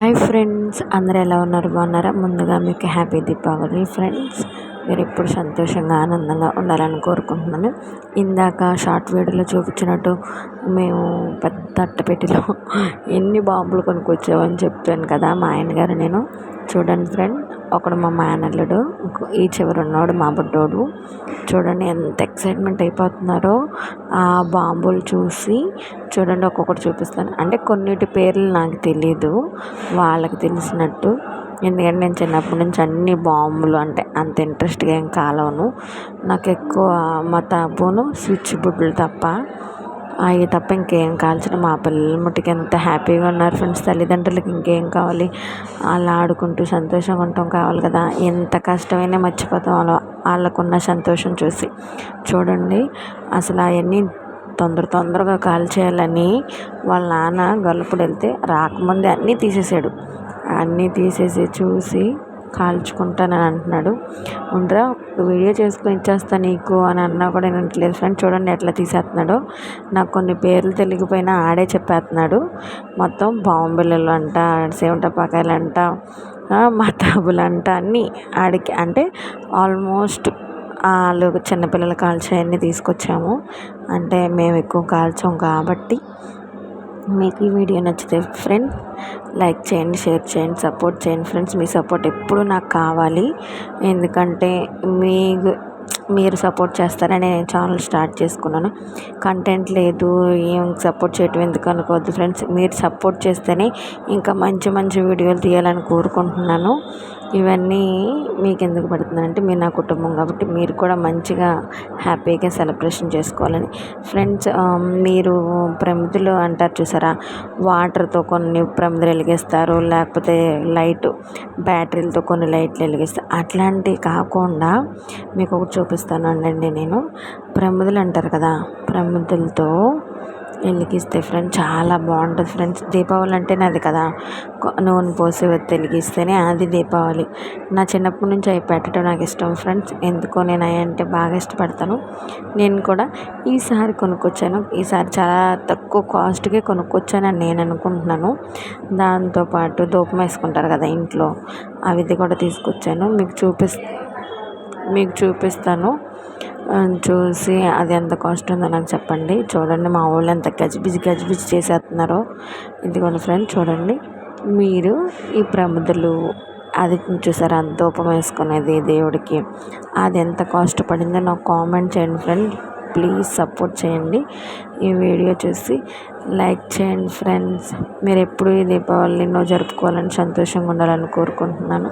Hi friends అందరూ ఎలా ఉన్నారు? బాగున్నారా? ముందుగా మీకు హ్యాపీ దీపావళి ఫ్రెండ్స్. మీరు ఎప్పుడు సంతోషంగా ఆనందంగా ఉండాలని కోరుకుంటున్నాను. ఇందాక షార్ట్ వీడియోలో చూపించినట్టు మేము పెద్ద అట్టపెట్టిలో ఎన్ని బాంబులు కొనుక్కొచ్చామని చెప్పాను కదా మా ఆయన గారు నేను. చూడండి ఫ్రెండ్ ఒకడు మా మేనల్లుడు ఈ చివర ఉన్నాడు మా బుడ్డోడు. చూడండి ఎంత ఎక్సైట్మెంట్ అయిపోతున్నారో. ఆ బాంబులు చూసి చూడండి ఒక్కొక్కటి చూపిస్తాను. అంటే కొన్నిటి పేర్లు నాకు తెలియదు వాళ్ళకి తెలిసినట్టు. ఎందుకంటే నేను చిన్నప్పటి నుంచి అన్ని బాంబులు అంటే అంత ఇంట్రెస్ట్గా ఏం కాలవను. నాకు ఎక్కువ మా తాపును స్విచ్ బుడ్లు తప్ప అవి తప్ప ఇంకేం కాల్చిన మా పిల్లల మట్టుకు ఎంత హ్యాపీగా ఉన్నారు ఫ్రెండ్స్ తల్లిదండ్రులకి ఇంకేం కావాలి? అలా ఆడుకుంటూ సంతోషంగా ఉంటాం కావాలి కదా. ఎంత కష్టమైనా మర్చిపోతాం వాళ్ళ వాళ్ళకున్న సంతోషం చూసి. చూడండి అసలు అవన్నీ తొందర తొందరగా కాల్చేయాలని వాళ్ళ నాన్న గల్లుపుడు వెళ్తే రాకముందే అన్నీ తీసేసాడు. అన్నీ తీసేసి చూసి కాల్చుకుంటానని అంటున్నాడు. ఉండరా వీడియో చేసుకొని ఇచ్చేస్తా నీకు అని అన్నా కూడా వినట్లేదు ఫ్రెండ్ చూడండి ఎట్లా తీసేస్తున్నాడో నాకు కొన్ని పేర్లు తెలియకపోయినా ఆడే చెప్పేస్తున్నాడు మొత్తం బాంబిల్లలు అంట సేవటపాకాయలు అంట మతాబులు అంట అన్నీ ఆడికి అంటే ఆల్మోస్ట్ వాళ్ళు చిన్నపిల్లలు కాల్చేవన్నీ తీసుకొచ్చాము. అంటే మేము ఎక్కువ కాల్చాం కాబట్టి మీకు ఈ వీడియో నచ్చితే ఫ్రెండ్ లైక్ చేయండి షేర్ చేయండి సపోర్ట్ చేయండి. ఫ్రెండ్స్ మీ సపోర్ట్ ఎప్పుడు నాకు కావాలి. ఎందుకంటే మీకు మీరు సపోర్ట్ చేస్తారని నేను ఛానల్ స్టార్ట్ చేసుకున్నాను. కంటెంట్ లేదు ఏం సపోర్ట్ చేయటం ఎందుకు అనుకోవద్దు ఫ్రెండ్స్ మీరు సపోర్ట్ చేస్తేనే ఇంకా మంచి మంచి వీడియోలు తీయాలని కోరుకుంటున్నాను. ఇవన్నీ మీకు ఎందుకు పడుతుందంటే మీరు నా కుటుంబం కాబట్టి మీరు కూడా మంచిగా హ్యాపీగా సెలబ్రేషన్ చేసుకోవాలని. ఫ్రెండ్స్ మీరు ప్రమిదలు అంటారు చూసారా? వాటర్తో కొన్ని ప్రమిదలు వెలిగిస్తారు లేకపోతే లైట్ బ్యాటరీలతో కొన్ని లైట్లు వెలిగిస్తారు. అట్లాంటివి కాకుండా మీకు ఒకటి చూపిస్తాను అండి నేను. ప్రమిదలు అంటారు కదా ప్రమిదలతో వెలిగిస్తే ఫ్రెండ్స్ చాలా బాగుంటుంది ఫ్రెండ్స్ దీపావళి అంటేనే అది కదా. నూనె పోసి వెలిగిస్తేనే అది దీపావళి. నా చిన్నప్పటి నుంచి అవి పెట్టడం నాకు ఇష్టం ఫ్రెండ్స్ ఎందుకో నేను అవి అంటే బాగా ఇష్టపడతాను. నేను కూడా ఈసారి కొనుక్కొచ్చాను. ఈసారి చాలా తక్కువ కాస్ట్కే కొనుక్కొచ్చానని నేను అనుకుంటున్నాను. దాంతోపాటు ధూపం వేసుకుంటారు కదా ఇంట్లో. అవి కూడా తీసుకొచ్చాను. మీకు చూపిస్ మీకు చూపిస్తాను. చూసి అది ఎంత కాస్ట్ ఉందో నాకు చెప్పండి. చూడండి మా వాళ్ళు ఎంత గజిబిజి గజిబిజి చేసేస్తున్నారో. ఇదిగోండి ఫ్రెండ్ చూడండి. మీరు ఈ ప్రముదలు అది చూసారా ధూపం వేసుకునేది దేవుడికి. అది ఎంత కాస్ట్ పడిందో నాకు కామెంట్ చేయండి ఫ్రెండ్. ప్లీజ్ సపోర్ట్ చేయండి. ఈ వీడియో చూసి లైక్ చేయండి ఫ్రెండ్స్. మీరు ఎప్పుడు ఈ దీపావళి ఎన్నో జరుపుకోవాలని సంతోషంగా ఉండాలని కోరుకుంటున్నాను.